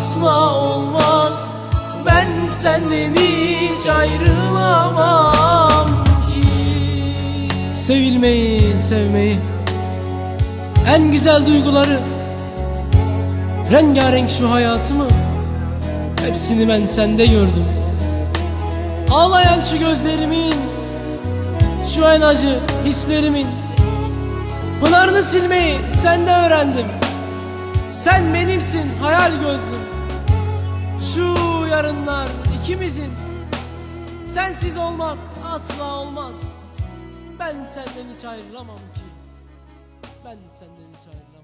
asla olmaz. Ben senden hiç ayrılamam ki. Sevilmeyi, sevmeyi En güzel duyguları Rengarenk şu hayatımı Hepsini ben sende gördüm. Ağlayan şu gözlerimin Şu en acı hislerimin Pınarını silmeyi sende öğrendim Sen benimsin hayal gözlüm Şu yarınlar ikimizin Sensiz olmak asla olmaz ben senden hiç ayrılamam ki. Ben senden hiç ayrılamam.